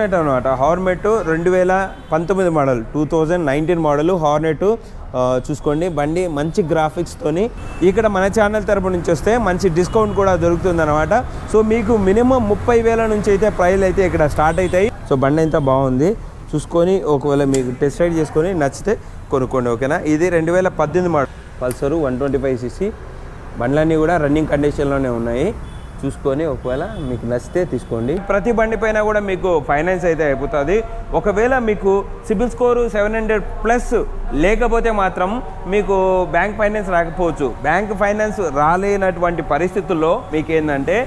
Hornet అనమాట Hornet రెండు వేల పంతొమ్మిది model two thousand nineteen model Hornet చూసుకోండి. బండి మంచి గ్రాఫిక్స్తోని ఇక్కడ మన ఛానల్ తరపు నుంచి వస్తే మంచి డిస్కౌంట్ కూడా దొరుకుతుంది అనమాట సో మీకు మినిమం ముప్పై వేల నుంచి అయితే ప్రైస్ అయితే ఇక్కడ స్టార్ట్ అవుతాయి సో బండి అయితే బాగుంది. చూసుకొని ఒకవేళ మీకు టెస్ట్ రైడ్ చేసుకొని నచ్చితే కొనుక్కోండి ఓకేనా? ఇది రెండు వేల పద్దెనిమిది model Pulsar one twenty five CC బండ్లన్నీ కూడా రన్నింగ్ కండిషన్లోనే ఉన్నాయి. చూసుకొని ఒకవేళ మీకు నచ్చితే తీసుకోండి. ప్రతి బండి పైన కూడా మీకు ఫైనాన్స్ అయితే అయిపోతుంది. ఒకవేళ మీకు CIBIL score seven hundred plus లేకపోతే మాత్రం మీకు బ్యాంక్ ఫైనాన్స్ రాకపోవచ్చు. బ్యాంక్ ఫైనాన్స్ రాలేనటువంటి పరిస్థితుల్లో మీకు ఏంటంటే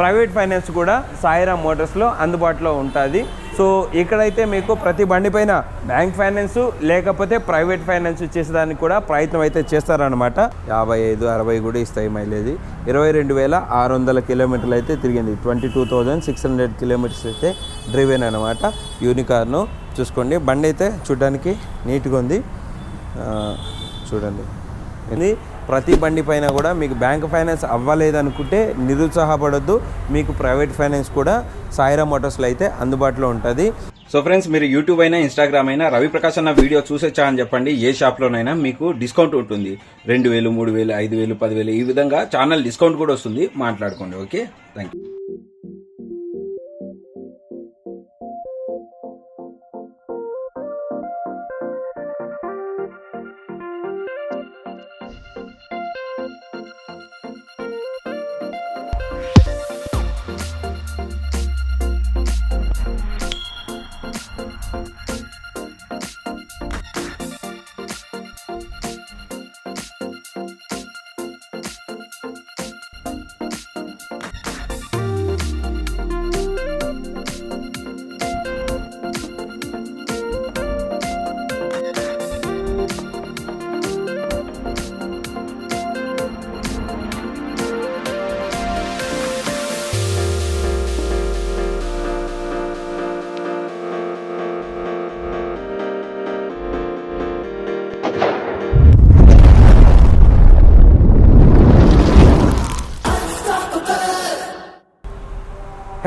ప్రైవేట్ ఫైనాన్స్ కూడా సాయిరామ్ మోటార్స్లో అందుబాటులో ఉంటుంది. సో ఇక్కడైతే మీకు ప్రతి బండి పైన బ్యాంక్ ఫైనాన్స్ లేకపోతే ప్రైవేట్ ఫైనాన్స్ చేసేదానికి కూడా ప్రయత్నం అయితే చేస్తారనమాట యాభై ఐదు అరవై కూడా ఇస్తాయి మైలేజ్. ఇరవై రెండు వేల ఆరు వందల కిలోమీటర్లు అయితే తిరిగింది. Twenty two thousand six hundred kilometres అయితే డ్రైవెన్ అనమాట యూనికార్ను చూసుకోండి. బండి అయితే చూడడానికి నీట్గా ఉంది. చూడండి. ఇది ప్రతి బండి పైన కూడా మీకు బ్యాంక్ ఫైనాన్స్ అవ్వలేదనుకుంటే నిరుత్సాహపడొద్దు. మీకు ప్రైవేట్ ఫైనాన్స్ కూడా సాయిరా మోటార్స్లో అయితే అందుబాటులో ఉంటుంది. సో ఫ్రెండ్స్ మీరు యూట్యూబ్ అయినా ఇన్స్టాగ్రామ్ అయినా రవి ప్రకాష్ అన్న వీడియో చూసొచ్చా అని చెప్పండి. ఏ షాప్లోనైనా మీకు డిస్కౌంట్ ఉంటుంది. రెండు వేలు మూడు వేలు ఐదు వేలు పదివేలు ఈ విధంగా ఛానల్ డిస్కౌంట్ కూడా వస్తుంది. మాట్లాడుకోండి okay? Thank you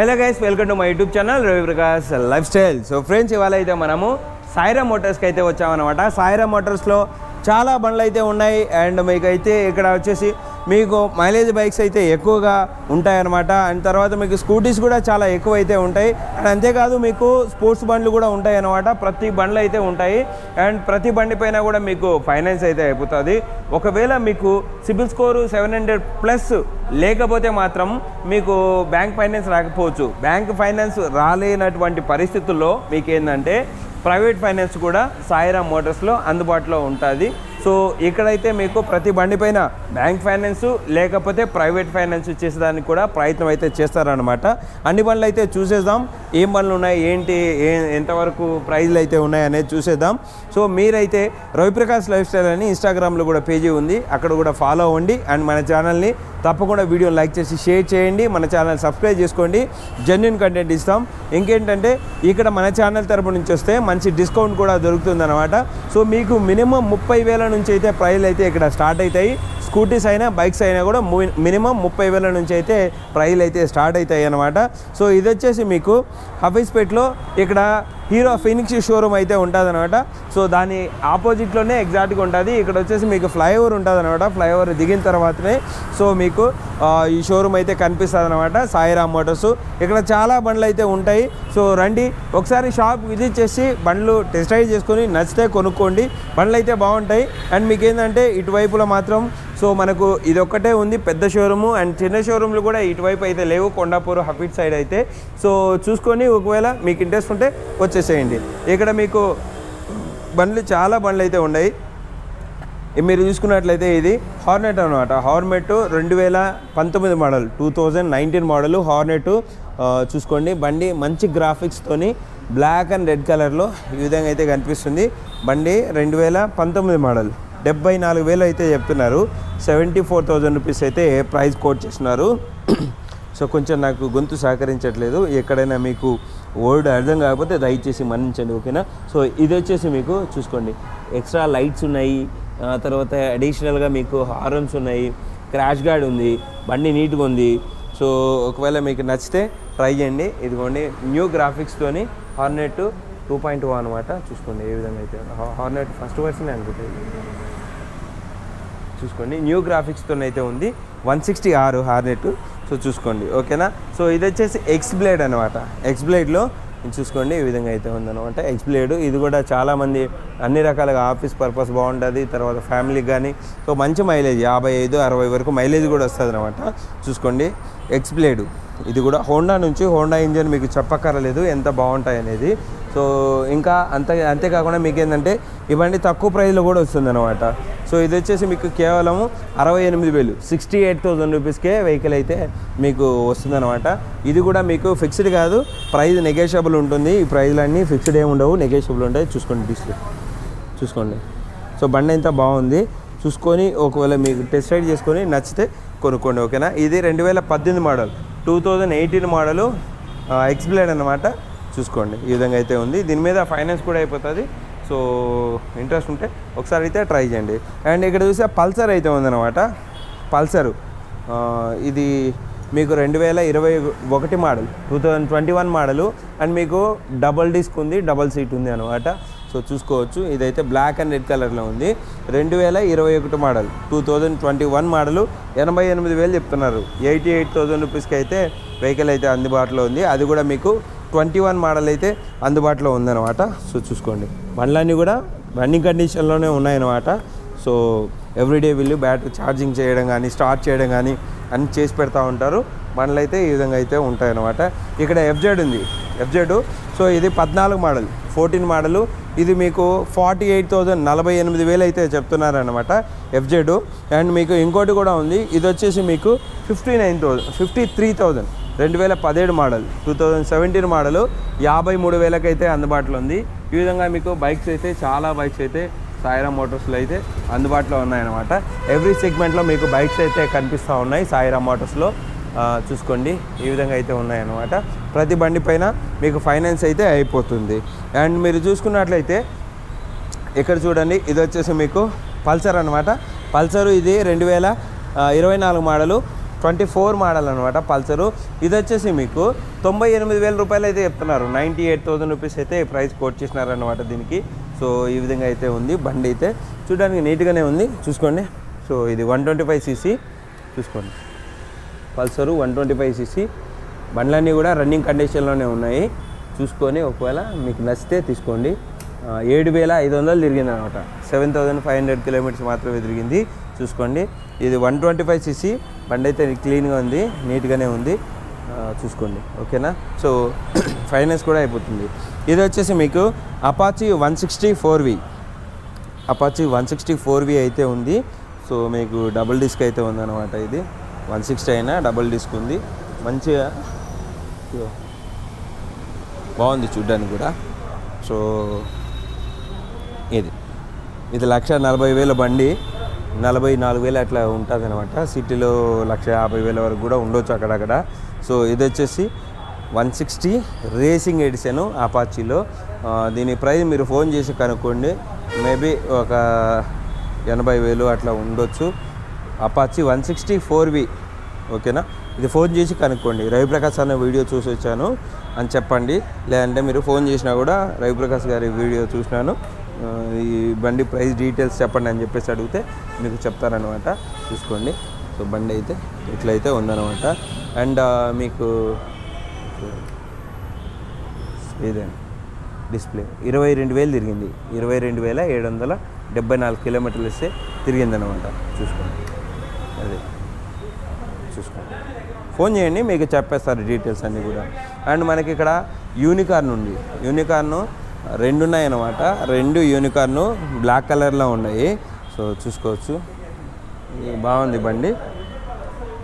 hello guys welcome to my YouTube channel Ravi Prakash lifestyle so friends ఇవాళ అయితే మనము సాయిరా మోటార్స్కి అయితే వచ్చామన్నమాట. సాయిరా మోటార్స్లో చాలా బండ్లు అయితే ఉన్నాయి. అండ్ మీకు అయితే ఇక్కడ వచ్చేసి మీకు మైలేజ్ బైక్స్ అయితే ఎక్కువగా ఉంటాయన్నమాట. అండ్ తర్వాత మీకు స్కూటీస్ కూడా చాలా ఎక్కువ అయితే ఉంటాయి. అండ్ అంతేకాదు మీకు స్పోర్ట్స్ బండ్లు కూడా ఉంటాయి అన్నమాట ప్రతి బండ్లు అయితే ఉంటాయి. అండ్ ప్రతి బండి పైన కూడా మీకు ఫైనాన్స్ అయితే అయిపోతుంది. ఒకవేళ మీకు CIBIL score seven hundred plus లేకపోతే మాత్రం మీకు బ్యాంక్ ఫైనాన్స్ రాకపోవచ్చు. బ్యాంక్ ఫైనాన్స్ రాలేనటువంటి పరిస్థితుల్లో మీకు ఏంటంటే ప్రైవేట్ ఫైనాన్స్ కూడా సాయిరామ్ మోటార్స్లో అందుబాటులో ఉంటుంది. సో ఇక్కడైతే మీకు ప్రతి బండి పైన బ్యాంక్ ఫైనాన్స్ లేకపోతే ప్రైవేట్ ఫైనాన్స్ చేసేదానికి కూడా ప్రయత్నం అయితే చేస్తారనమాట అన్ని బండ్లు అయితే చూసేద్దాం. ఏం బండ్లు ఉన్నాయి? ఏంటి? ఏ ఎంతవరకు ప్రైజ్లు అయితే ఉన్నాయి అనేది చూసేద్దాం. సో మీరైతే రవిప్రకాష్ లైఫ్ స్టైల్ అని ఇన్స్టాగ్రామ్లో కూడా పేజీ ఉంది. అక్కడ కూడా ఫాలో అవ్వండి. అండ్ మన ఛానల్ని తప్పకుండా వీడియో లైక్ చేసి షేర్ చేయండి. మన ఛానల్ సబ్స్క్రైబ్ చేసుకోండి. జెన్యున్ కంటెంట్ ఇస్తాం. ఇంకేంటంటే ఇక్కడ మన ఛానల్ తరపు నుంచి వస్తే మంచి డిస్కౌంట్ కూడా దొరుకుతుందన్నమాట. సో మీకు మినిమం ముప్పై వేల నుంచి అయితే ప్రైజ్లు అయితే ఇక్కడ స్టార్ట్ అవుతాయి. స్కూటీస్ అయినా బైక్స్ అయినా కూడా మినిమం ముప్పై వేల నుంచి అయితే ప్రైజ్లు అయితే స్టార్ట్ అవుతాయి అనమాట సో ఇది వచ్చేసి మీకు హఫీస్పేట్లో ఇక్కడ హీరో ఫినిక్స్ షోరూమ్ అయితే ఉంటుంది అనమాట సో దాని ఆపోజిట్లోనే ఎగ్జాక్ట్గా ఉంటుంది. ఇక్కడ వచ్చేసి మీకు ఫ్లైఓవర్ ఉంటుంది అనమాట ఫ్లైఓవర్ దిగిన తర్వాతనే. సో మీకు ఈ షోరూమ్ అయితే కనిపిస్తుంది అనమాట సాయిరామ్ మోటార్స్. ఇక్కడ చాలా బండ్లు అయితే ఉంటాయి. సో రండి ఒకసారి షాప్ విజిట్ చేసి బండ్లు టెస్ట్ డ్రైవ్ చేసుకొని నచ్చితే కొనుక్కోండి. బండ్లు అయితే బాగుంటాయి. అండ్ మీకు ఏంటంటే ఇటువైపులో మాత్రం సో మనకు ఇది ఒక్కటే ఉంది పెద్ద షోరూము అండ్ చిన్న షోరూమ్లు కూడా ఇటువైపు అయితే లేవు కొండాపూర్ హఫీట్ సైడ్ అయితే. సో చూసుకొని ఒకవేళ మీకు ఇంట్రెస్ట్ ఉంటే వచ్చేసేయండి. ఇక్కడ మీకు బండ్లు చాలా బండ్లు అయితే ఉన్నాయి. మీరు చూసుకున్నట్లయితే ఇది హార్నెట్ అనమాట హార్నెట్ రెండు వేల పంతొమ్మిది model two thousand nineteen model Hornet చూసుకోండి. బండి మంచి గ్రాఫిక్స్తోని బ్లాక్ అండ్ రెడ్ కలర్లో ఈ విధంగా అయితే కనిపిస్తుంది. బండి రెండు వేల పంతొమ్మిది మోడల్ డెబ్బై నాలుగు వేలు అయితే చెప్తున్నారు. సెవెంటీ ఫోర్ థౌజండ్ రూపీస్ అయితే ప్రైస్ కోట్ చేస్తున్నారు. సో కొంచెం నాకు గొంతు సహకరించట్లేదు. ఎక్కడైనా మీకు వర్డ్ అర్థం కాకపోతే దయచేసి మన్నించండి ఓకేనా? సో ఇది వచ్చేసి మీకు చూసుకోండి. ఎక్స్ట్రా లైట్స్ ఉన్నాయి. తర్వాత అడిషనల్గా మీకు హార్న్స్ ఉన్నాయి. క్రాష్ గార్డ్ ఉంది. బండి నీట్గా ఉంది. సో ఒకవేళ మీకు నచ్చితే ట్రై చేయండి. ఇదిగోండి న్యూ గ్రాఫిక్స్తోని హార్నెట్ టూ పాయింట్ టూ అనమాట చూసుకోండి ఏ విధంగా అయితే. హార్నెట్ ఫస్ట్ వర్షన్ అనుకుంటుంది చూసుకోండి. న్యూ గ్రాఫిక్స్తో అయితే ఉంది. One sixty R Hornet so చూసుకోండి. ఓకేనా? సో ఇది వచ్చేసి ఎక్స్ బ్లేడ్ అనమాట ఎక్స్ బ్లేడ్లో చూసుకోండి. ఈ విధంగా అయితే ఉందన్నమాట. ఎక్స్ బ్లేడ్ ఇది కూడా చాలామంది అన్ని రకాలుగా ఆఫీస్ పర్పస్ బాగుంటుంది. తర్వాత ఫ్యామిలీకి కానీ సో మంచి మైలేజ్ యాభై ఐదు అరవై వరకు మైలేజ్ కూడా వస్తుంది అనమాట చూసుకోండి. ఎక్స్ బ్లేడు ఇది కూడా హోండా నుంచి హోండా ఇంజన్ మీకు చెప్పక్కర్లేదు ఎంత బాగుంటాయి అనేది. సో ఇంకా అంతే అంతేకాకుండా మీకు ఏంటంటే ఇవన్నీ తక్కువ ప్రైస్లో కూడా వస్తుంది అనమాట సో ఇది వచ్చేసి మీకు కేవలం అరవై ఎనిమిది వేలు సిక్స్టీ ఎయిట్ థౌసండ్ రూపీస్కే వెహికల్ అయితే మీకు వస్తుందన్నమాట. ఇది కూడా మీకు ఫిక్స్డ్ కాదు ప్రైస్ నెగోషియబుల్ ఉంటుంది. ఈ ప్రైజ్లన్నీ ఫిక్స్డ్ ఏమి ఉండవు నెగోషియబుల్ ఉంటాయి. చూసుకోండి డిస్ప్లే. చూసుకోండి. సో బండి ఎంత బాగుంది. చూసుకొని ఒకవేళ మీకు టెస్ట్ రైడ్ చేసుకొని నచ్చితే కొనుక్కోండి ఓకేనా? ఇది రెండు వేల పద్దెనిమిది model. Two thousand eighteen model X Blade అనమాట చూసుకోండి ఈ విధంగా అయితే ఉంది. దీని మీద ఫైనాన్స్ కూడా అయిపోతుంది. సో ఇంట్రెస్ట్ ఉంటే ఒకసారి అయితే ట్రై చేయండి. అండ్ ఇక్కడ చూస్తే పల్సర్ అయితే ఉందన్నమాట. పల్సరు ఇది మీకు రెండు వేల ఇరవై ఒకటి model two thousand twenty one model. And మీకు డబల్ డిస్క్ ఉంది డబల్ సీట్ ఉంది అనమాట సో చూసుకోవచ్చు. ఇదైతే బ్లాక్ అండ్ రెడ్ కలర్లో ఉంది. రెండు వేల ఇరవై ఒకటి model. Two thousand twenty one model. ఎనభై ఎనిమిది వేలు చెప్తున్నారు. ఎయిటీ ఎయిట్ థౌజండ్ రూపీస్కి అయితే వెహికల్ అయితే అందుబాటులో ఉంది. అది కూడా మీకు ట్వంటీ వన్ మోడల్ అయితే అందుబాటులో ఉందన్నమాట. సో చూసుకోండి. బండ్లన్నీ కూడా రన్నింగ్ కండిషన్లోనే ఉన్నాయన్నమాట. సో ఎవ్రీడే వీళ్ళు బ్యాటరీ ఛార్జింగ్ చేయడం కానీ స్టార్ట్ చేయడం కానీ అన్ని చేసి పెడతా ఉంటారు. బండ్లు అయితే ఈ విధంగా అయితే ఉంటాయన్నమాట. ఇక్కడ ఎఫ్జెడ్ ఉంది. ఎఫ్జెడ్ సో ఇది పద్నాలుగు మోడల్ ఫోర్టీన్ మోడలు ఇది మీకు ఫార్టీ ఎయిట్ థౌజండ్ నలభై ఎనిమిది వేలు అయితే చెప్తున్నారనమాట ఎఫ్జెడ్ అండ్ మీకు ఇంకోటి కూడా ఉంది. ఇది వచ్చేసి మీకు fifty nine thousand fifty three thousand రెండు వేల పదిహేడు model two thousand seventeen model యాభై మూడు వేలకైతే అందుబాటులో ఉంది. ఈ విధంగా మీకు బైక్స్ అయితే చాలా బైక్స్ అయితే సాయిరా మోటార్స్లో అయితే అందుబాటులో ఉన్నాయన్నమాట. ఎవ్రీ సెగ్మెంట్లో మీకు బైక్స్ అయితే కనిపిస్తూ ఉన్నాయి సాయిరా మోటార్స్లో చూసుకోండి. ఈ విధంగా అయితే ఉన్నాయన్నమాట. ప్రతి బండి పైన మీకు ఫైనాన్స్ అయితే అయిపోతుంది. అండ్ మీరు చూసుకున్నట్లయితే ఇక్కడ చూడండి ఇది వచ్చేసి మీకు పల్సర్ అనమాట పల్సరు ఇది రెండు వేల ఇరవై నాలుగు మోడలు ట్వంటీ ఫోర్ మోడల్ అనమాట పల్సరు. ఇది వచ్చేసి మీకు తొంభై ఎనిమిది వేల రూపాయలు అయితే చెప్తున్నారు. నైంటీ ఎయిట్ థౌసండ్ రూపీస్ అయితే ప్రైస్ కోట్ చేసినారనమాట దీనికి. సో ఈ విధంగా అయితే ఉంది బండి అయితే. చూడడానికి నీట్గానే ఉంది. చూసుకోండి. సో ఇది వన్ ట్వంటీ ఫైవ్ సీసీ. చూసుకోండి. Pulsar one twenty five CC. బండ్లన్నీ కూడా రన్నింగ్ కండిషన్లోనే ఉన్నాయి. చూసుకొని ఒకవేళ మీకు నచ్చితే తీసుకోండి. ఏడు వేల ఐదు వందలు తిరిగింది అనమాట. Seven thousand five hundred kilometres మాత్రమే తిరిగింది. చూసుకోండి. ఇది వన్ ట్వంటీ ఫైవ్ సీసీ. బండి అయితే క్లీన్గా ఉంది నీట్గానే ఉంది. చూసుకోండి. ఓకేనా? సో ఫైనాన్స్ కూడా అయిపోతుంది. ఇది వచ్చేసి మీకు Apache one sixty four V. Apache one sixty four V అయితే ఉంది. సో మీకు డబుల్ డిస్క్ అయితే ఉందన్నమాట ఇది. వన్ సిక్స్టీ అయినా డబుల్ డిస్క్ ఉంది. మంచిగా బాగుంది చూడ్డానికి కూడా. సో ఇది. ఇది లక్ష నలభై వేల బండి. నలభై నాలుగు వేలు అట్లా ఉంటుంది అనమాట సిటీలో లక్ష యాభై వేల వరకు కూడా ఉండొచ్చు అక్కడక్కడ. సో ఇది వచ్చేసి వన్ సిక్స్టీ రేసింగ్ ఎడిషన్ అపాచీలో. దీని ప్రైస్ మీరు ఫోన్ చేసి కనుక్కోండి. మేబీ ఒక ఎనభై వేలు అట్లా ఉండొచ్చు. Apache one sixty four V ఓకేనా ఇది ఫోన్ చేసి కనుక్కోండి. రవిప్రకాష్ అనే వీడియో చూసి వచ్చాను అని చెప్పండి. లేదంటే మీరు ఫోన్ చేసినా కూడా రవిప్రకాష్ గారి వీడియో చూసినాను. ఈ బండి ప్రైస్ డీటెయిల్స్ చెప్పండి అని చెప్పేసి అడిగితే మీకు చెప్తారనమాట చూసుకోండి. సో బండి అయితే ఇట్లయితే ఉందన్నమాట. అండ్ మీకు ఇదే డిస్ప్లే ఇరవై రెండు వేలు తిరిగింది. ఇరవై రెండు వేల ఏడు వందల డెబ్బై నాలుగు కిలోమీటర్లు ఇస్తే తిరిగిందనమాట చూసుకోండి. అది. చూసుకోండి. ఫోన్ చేయండి మీకు చెప్పేస్తారు డీటెయిల్స్ అన్నీ కూడా. అండ్ మనకి ఇక్కడ యూనికార్న్ ఉంది. యూనికార్ను రెండు ఉన్నాయి అన్నమాట రెండు యూనికార్ను బ్లాక్ కలర్లో ఉన్నాయి. సో చూసుకోవచ్చు. బాగుంది బండి.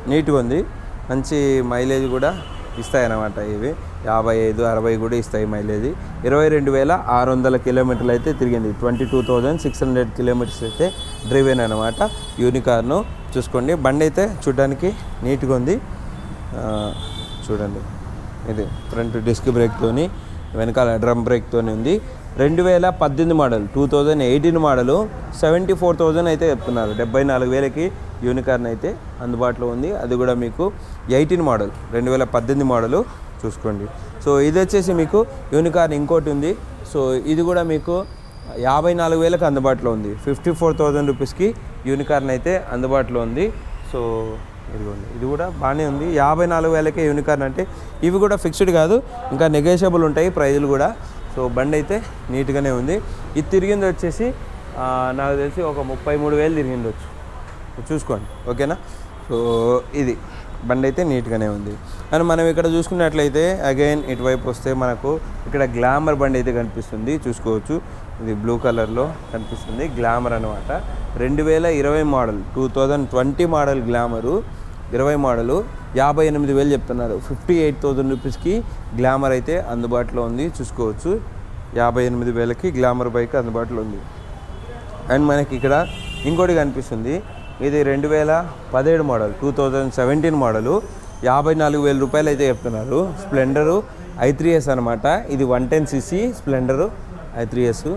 నీట్గా ఉంది. మంచి మైలేజ్ కూడా ఇస్తాయి అన్నమాట ఇవి. యాభై ఐదు అరవై కూడా ఇస్తాయి మైలేజ్. ఇరవై రెండు వేల ఆరు వందల కిలోమీటర్లు అయితే తిరిగింది. Twenty two thousand six hundred kilometres అయితే డ్రివెన్ అనమాట యూనికార్ను చూసుకోండి. బండి అయితే చూడడానికి నీట్గా ఉంది. చూడండి. ఇది ఫ్రంట్ డిస్క్ బ్రేక్తోని వెనకాల డ్రమ్ బ్రేక్తోని ఉంది. రెండు వేల పద్దెనిమిది model two thousand eighteen model seventy four thousand అయితే చెప్తున్నారు. డెబ్బై నాలుగు వేలకి యూనికార్న్ అయితే అందుబాటులో ఉంది. అది కూడా మీకు ఎయిటీన్ మోడల్ రెండు వేల పద్దెనిమిది మోడలు చూసుకోండి. సో ఇది వచ్చేసి మీకు యూనికార్న్ ఇంకోటి ఉంది. సో ఇది కూడా మీకు యాభై నాలుగు వేలకు అందుబాటులో ఉంది. ఫిఫ్టీ ఫోర్ థౌజండ్ రూపీస్కి యూనికార్న్ అయితే అందుబాటులో ఉంది. సో ఇదిగోండి. ఇది కూడా బాగానే ఉంది. యాభై నాలుగు వేలకే యూనికార్న్ అంటే ఇవి కూడా ఫిక్స్డ్ కాదు. ఇంకా నెగోషియబుల్ ఉంటాయి ప్రైజులు కూడా. సో బండి అయితే నీట్గానే ఉంది. ఇది తిరిగింది వచ్చేసి నాకు తెలిసి ఒక ముప్పై మూడు వేలు తిరిగింది వచ్చు. చూసుకోండి. ఓకేనా? సో ఇది బండి అయితే నీట్గానే ఉంది. అండ్ మనం ఇక్కడ చూసుకున్నట్లయితే అగైన్ ఇటువైపు వస్తే మనకు ఇక్కడ గ్లామర్ బండి అయితే కనిపిస్తుంది. చూసుకోవచ్చు. ఇది బ్లూ కలర్లో కనిపిస్తుంది గ్లామర్ అనమాట రెండు వేల ఇరవై model two thousand twenty model Glamour ఇరవై మోడలు యాభై ఎనిమిది వేలు చెప్తున్నారు. ఫిఫ్టీ ఎయిట్ థౌజండ్ రూపీస్కి గ్లామర్ అయితే అందుబాటులో ఉంది చూసుకోవచ్చు. యాభై ఎనిమిది వేలకి గ్లామర్ బైక్ అందుబాటులో ఉంది. అండ్ మనకి ఇక్కడ ఇంకోటి కనిపిస్తుంది. ఇది రెండు వేల పదిహేడు model two thousand seventeen model యాభై నాలుగు వేల రూపాయలు అయితే చెప్తున్నారు. స్ప్లెండరు ఐ త్రీ ఎస్ అనమాట ఇది one ten CC Splendor. I three S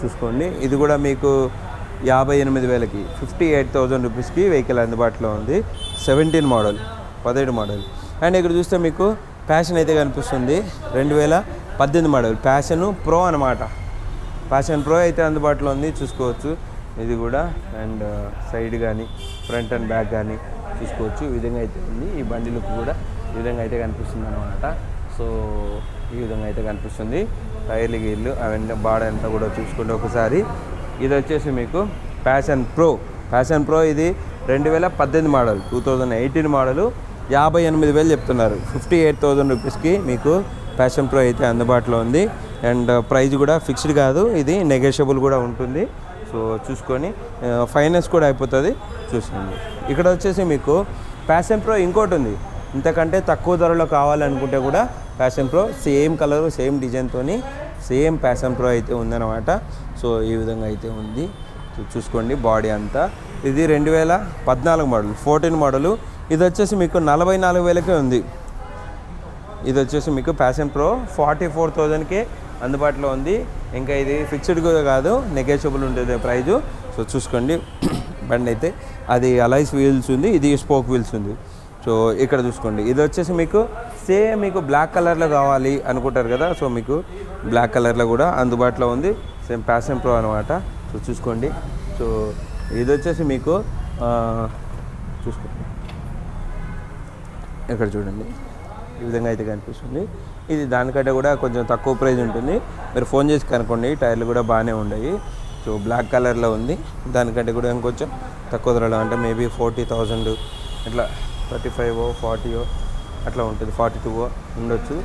చూసుకోండి. ఇది కూడా మీకు యాభై ఎనిమిది వేలకి ఫిఫ్టీ ఎయిట్ థౌజండ్ రూపీస్కి వెహికల్ అందుబాటులో ఉంది. సెవెంటీన్ మోడల్ పదిహేడు మోడల్. అండ్ ఇక్కడ చూస్తే మీకు ప్యాషన్ అయితే కనిపిస్తుంది. రెండు వేల పద్దెనిమిది మోడల్ ప్యాషన్ ప్రో అనమాట ప్యాషన్ ప్రో అయితే అందుబాటులో ఉంది చూసుకోవచ్చు. ఇది కూడా అండ్ సైడ్ కానీ ఫ్రంట్ అండ్ బ్యాక్ కానీ చూసుకోవచ్చు. ఈ విధంగా అయితే ఉంది. ఈ బండి లుక్ కూడా ఈ విధంగా అయితే కనిపిస్తుంది అనమాట సో ఈ విధంగా అయితే కనిపిస్తుంది. టైర్లు గీర్లు అవన్నీ బాడ అంతా కూడా చూసుకుంటే ఒకసారి. ఇది వచ్చేసి మీకు ప్యాషన్ ప్రో ప్యాషన్ ప్రో ఇది రెండు వేల పద్దెనిమిది model two thousand eighteen model. యాభై ఎనిమిది వేలు చెప్తున్నారు. ఫిఫ్టీ ఎయిట్ థౌజండ్ రూపీస్కి మీకు ప్యాషన్ ప్రో అయితే అందుబాటులో ఉంది. అండ్ ప్రైస్ కూడా ఫిక్స్డ్ కాదు ఇది నెగోషియబుల్ కూడా ఉంటుంది. సో చూసుకొని ఫైనాన్స్ కూడా అయిపోతుంది. చూసుకోండి ఇక్కడ వచ్చేసి మీకు ప్యాషన్ ప్రో ఇంకోటి ఉంది. ఇంతకంటే తక్కువ ధరలో కావాలనుకుంటే కూడా Passion Pro same colour same డిజైన్తో సేమ్ ప్యాషన్ ప్రో అయితే ఉందన్నమాట. సో ఈ విధంగా అయితే ఉంది. సో చూసుకోండి బాడీ అంతా. ఇది రెండు వేల పద్నాలుగు మోడల్ ఫోర్టీన్ మోడలు ఇది వచ్చేసి మీకు నలభై నాలుగు వేలకే ఉంది. ఇది వచ్చేసి మీకు ప్యాషన్ ప్రో ఫార్టీ ఫోర్ థౌజండ్కే అందుబాటులో ఉంది. ఇంకా ఇది ఫిక్స్డ్ కాదు నెగోషియబుల్ ఉంటుంది ప్రైజు సో చూసుకోండి. బండి అయితే అది అలైస్ వీల్స్ ఉంది ఇది స్పోక్ వీల్స్ ఉంది. సో ఇక్కడ చూసుకోండి. ఇది వచ్చేసి మీకు సేమ్ మీకు బ్లాక్ కలర్లో కావాలి అనుకుంటారు కదా సో మీకు బ్లాక్ కలర్లో కూడా అందుబాటులో ఉంది. సేమ్ ప్యాషన్ ప్రో అనమాట సో చూసుకోండి. సో ఇది వచ్చేసి మీకు చూసుకోండి ఇక్కడ చూడండి. ఈ విధంగా అయితే కనిపిస్తుంది. ఇది దానికంటే కూడా కొంచెం తక్కువ ప్రైజ్ ఉంటుంది. మీరు ఫోన్ చేసి కనుక్కోండి. టైర్లు కూడా బాగానే ఉన్నాయి. సో బ్లాక్ కలర్లో ఉంది. దానికంటే కూడా ఇంకొంచెం తక్కువ ధరలో అంటే మేబీ ఫార్టీ థౌజండ్ ఇట్లా థర్టీ ఫైవ్ ఫార్టీయో అట్లా ఉంటుంది ఫార్టీ టూ ఉండొచ్చు.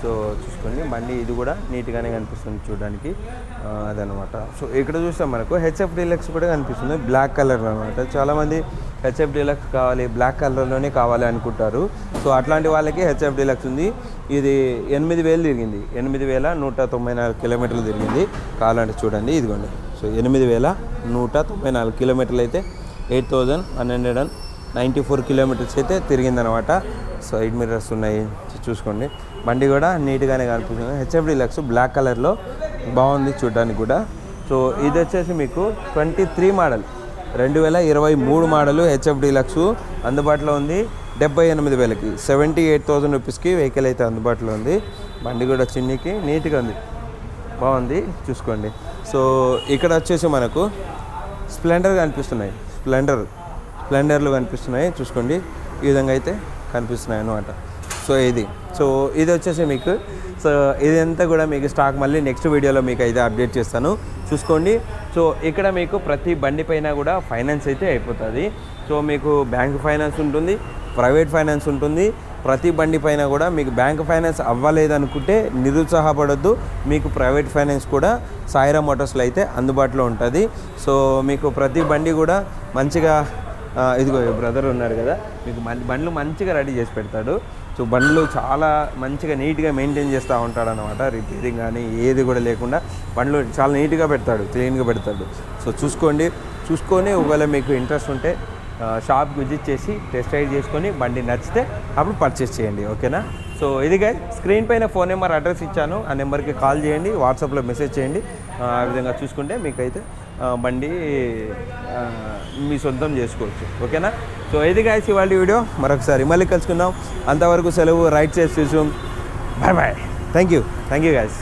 సో చూసుకోండి. బండి ఇది కూడా నీట్గానే కనిపిస్తుంది చూడడానికి. అదనమాట. సో ఇక్కడ చూస్తే మనకు హెచ్ఎఫ్ డీలక్స్ కూడా కనిపిస్తుంది. బ్లాక్ కలర్ అనమాట చాలామంది హెచ్ఎఫ్ డీలక్స్ కావాలి బ్లాక్ కలర్లోనే కావాలి అనుకుంటారు. సో అట్లాంటి వాళ్ళకి హెచ్ఎఫ్ డీలక్స్ ఉంది. ఇది ఎనిమిది వేలు తిరిగింది. ఎనిమిది వేల నూట తొంభై నాలుగు కిలోమీటర్లు తిరిగింది. కావాలంటే చూడండి ఇదిగోండి. సో ఎనిమిది వేల నూట తొంభై నాలుగు కిలోమీటర్లు అయితే eight thousand one hundred and ninety four kilometres అయితే తిరిగిందనమాట. సైడ్ మిర్రర్స్ ఉన్నాయి చూసుకోండి. బండి కూడా నీట్గానే కనిపిస్తుంది. హెచ్ఎఫ్ డీలక్స్ బ్లాక్ కలర్లో బాగుంది చూడడానికి కూడా. సో ఇది వచ్చేసి మీకు ట్వంటీ త్రీ మోడల్ రెండు వేల ఇరవై మూడు మోడలు హెచ్ఎఫ్ డీలక్స్ అందుబాటులో ఉంది. డెబ్బై ఎనిమిది వేలకి సెవెంటీ ఎయిట్ థౌసండ్ రూపీస్కి వెహికల్ అయితే అందుబాటులో ఉంది. బండి కూడా చిన్నికి నీట్గా ఉంది. బాగుంది చూసుకోండి. సో ఇక్కడ వచ్చేసి మనకు స్ప్లెండర్ కనిపిస్తున్నాయి. స్ప్లెండర్ స్ప్లెండర్లు కనిపిస్తున్నాయి చూసుకోండి. ఈ విధంగా అయితే కనిపిస్తున్నాయి అనమాట సో ఇది. సో ఇది వచ్చేసి మీకు సో ఇదంతా కూడా మీకు స్టాక్ మళ్ళీ నెక్స్ట్ వీడియోలో మీకు అయితే అప్డేట్ చేస్తాను. చూసుకోండి. సో ఇక్కడ మీకు ప్రతి బండి పైన కూడా ఫైనాన్స్ అయితే అయిపోతుంది. సో మీకు బ్యాంక్ ఫైనాన్స్ ఉంటుంది ప్రైవేట్ ఫైనాన్స్ ఉంటుంది. ప్రతి బండి పైన కూడా మీకు బ్యాంక్ ఫైనాన్స్ అవ్వలేదనుకుంటే నిరుత్సాహపడద్దు. మీకు ప్రైవేట్ ఫైనాన్స్ కూడా సాయిరా మోటార్స్లో అయితే అందుబాటులో ఉంటుంది. సో మీకు ప్రతి బండి కూడా మంచిగా ఇదిగో బ్రదర్ ఉన్నారు కదా. మీకు బండ్లు మంచిగా రెడీ చేసి పెడతాడు. సో బండ్లు చాలా మంచిగా నీట్గా మెయింటైన్ చేస్తూ ఉంటాడు అనమాట రిపేరింగ్ కానీ ఏది కూడా లేకుండా బండ్లు చాలా నీట్గా పెడతాడు క్లీన్గా పెడతాడు. సో చూసుకోండి. చూసుకొని ఒకవేళ మీకు ఇంట్రెస్ట్ ఉంటే షాప్కి విజిట్ చేసి టెస్ట్ రైడ్ చేసుకొని బండి నచ్చితే అప్పుడు పర్చేస్ చేయండి. ఓకేనా? సో ఇది గైస్ స్క్రీన్ పైన ఫోన్ నెంబర్ అడ్రస్ ఇచ్చాను. ఆ నెంబర్కి కాల్ చేయండి వాట్సాప్లో మెసేజ్ చేయండి. ఆ విధంగా చూసుకుంటే మీకైతే బండి మీ సొంతం చేసుకోవచ్చు. ఓకేనా? సో ఇది గాయస్ ఇవాళ వీడియో. మరొకసారి మళ్ళీ కలుసుకుందాం. అంతవరకు సెలవు రైట్ చేసి చూసాం. Bye bye thank you thank you guys